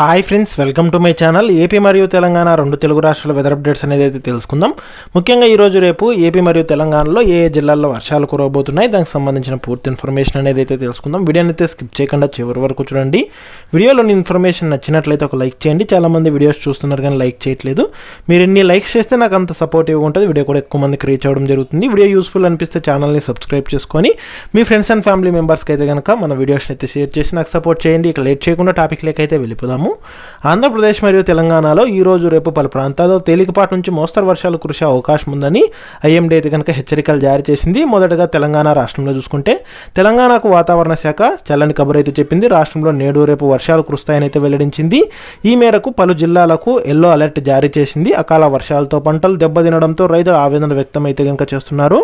Hi friends welcome to my channel. AP మరియు తెలంగాణ రెండు తెలుగు రాష్ట్రాల వెదర్ అప్డేట్స్ అనేది అయితే తెలుసుకుందాం. ముఖ్యంగా ఈరోజు రేపు ఏపీ మరియు తెలంగాణలో ఏ ఏ జిల్లాల్లో వర్షాలు కురవబోతున్నాయి దానికి సంబంధించిన పూర్తి ఇన్ఫర్మేషన్ అనేది అయితే తెలుసుకుందాం. వీడియోని అయితే స్కిప్ చేయకుండా చివరి వరకు చూడండి. వీడియోలోని ఇన్ఫర్మేషన్ నచ్చినట్లయితే ఒక లైక్ చేయండి. చాలామంది వీడియోస్ చూస్తున్నారు కానీ లైక్ చేయట్లేదు. మీరు ఇన్ని లైక్స్ చేస్తే నాకు అంత సపోర్టివ్గా ఉంటుంది. వీడియో కూడా ఎక్కువ మందికి రీచ్ అవ్వడం జరుగుతుంది. వీడియో యూస్ఫుల్ అనిపిస్తే ఛానల్ని సబ్స్క్రైబ్ చేసుకొని మీ ఫ్రెండ్స్ అండ్ ఫ్యామిలీ మెంబర్స్కి అయితే కనుక మన వీడియోస్ని అయితే షేర్ చేసి నాకు సపోర్ట్ చేయండి. ఇక లేట్ చేయకుండా టాపిక్ లేక అయితే వెళ్ళిపోదాము. ఆంధ్రప్రదేశ్ మరియు తెలంగాణలో ఈ రోజు రేపు పలు ప్రాంతాల్లో తేలికపాటి నుంచి మోస్తరు వర్షాలు కురిసే అవకాశం ఉందని ఐఎండీ అయితే కనుక హెచ్చరికలు జారీ చేసింది. మొదటగా తెలంగాణ రాష్ట్రంలో చూసుకుంటే తెలంగాణకు వాతావరణ శాఖ చల్లని కబురు అయితే చెప్పింది. రాష్ట్రంలో నేడు రేపు వర్షాలు కురుస్తాయని అయితే వెల్లడించింది. ఈ మేరకు పలు జిల్లాలకు ఎల్లో అలర్ట్ జారీ చేసింది. అకాల వర్షాలతో పంటలు దెబ్బతినడంతో రైతులు ఆవేదన వ్యక్తం అయితే కనుక చేస్తున్నారు.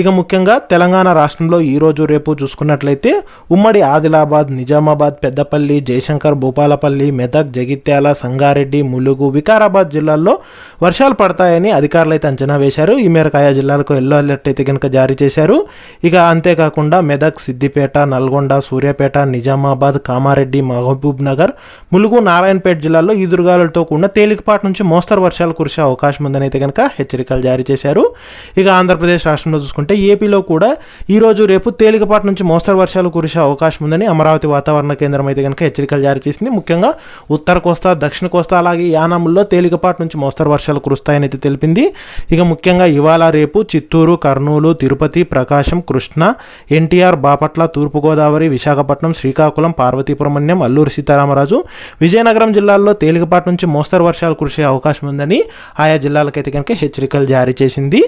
ఇక ముఖ్యంగా తెలంగాణ రాష్ట్రంలో ఈరోజు రేపు చూసుకున్నట్లయితే ఉమ్మడి ఆదిలాబాద్ నిజామాబాద్ పెద్దపల్లి జయశంకర్ భూపాలపల్లి మెదక్ జగిత్యాల సంగారెడ్డి ములుగు వికారాబాద్ జిల్లాల్లో వర్షాలు పడతాయని అధికారులు అయితే అంచనా వేశారు. ఈ మేరకు ఆయా జిల్లాలకు ఎల్లో అలర్ట్ అయితే కనుక జారీ చేశారు. ఇక అంతేకాకుండా మెదక్ సిద్దిపేట నల్గొండ సూర్యాపేట నిజామాబాద్ కామారెడ్డి మహబూబ్ నగర్ ములుగు నారాయణపేట జిల్లాల్లో ఈదురుగాలులతో కూడిన తేలికపాటి నుంచి మోస్తరు వర్షాలు కురిసే అవకాశం ఉందని అయితే కనుక హెచ్చరికలు జారీ చేశారు. ఇక ఆంధ్రప్రదేశ్ రాష్ట్రంలో చూసుకుంటే ఏపీలో కూడా ఈరోజు రేపు తేలికపాటి నుంచి మోస్తరు వర్షాలు కురిసే అవకాశం ఉందని అమరావతి వాతావరణ కేంద్రం అయితే కనుక హెచ్చరికలు జారీ చేసింది. ముఖ్యంగా ఉత్తర కోస్తా దక్షిణ కోస్తా అలాగే యానాముల్లో తేలికపాటి నుంచి మోస్తరు వర్షాలు కురుస్తాయని అయితే తెలిపింది. ఇక ముఖ్యంగా ఇవాళ రేపు చిత్తూరు కర్నూలు తిరుపతి ప్రకాశం కృష్ణ ఎన్టీఆర్ బాపట్ల తూర్పుగోదావరి విశాఖపట్నం శ్రీకాకుళం పార్వతీపురమణ్యం అల్లూరు సీతారామరాజు విజయనగరం జిల్లాల్లో తేలికపాటి నుంచి మోస్తరు వర్షాలు కురిసే అవకాశం ఉందని ఆయా జిల్లాలకైతే కనుక హెచ్చరికలు జారీ చేసింది.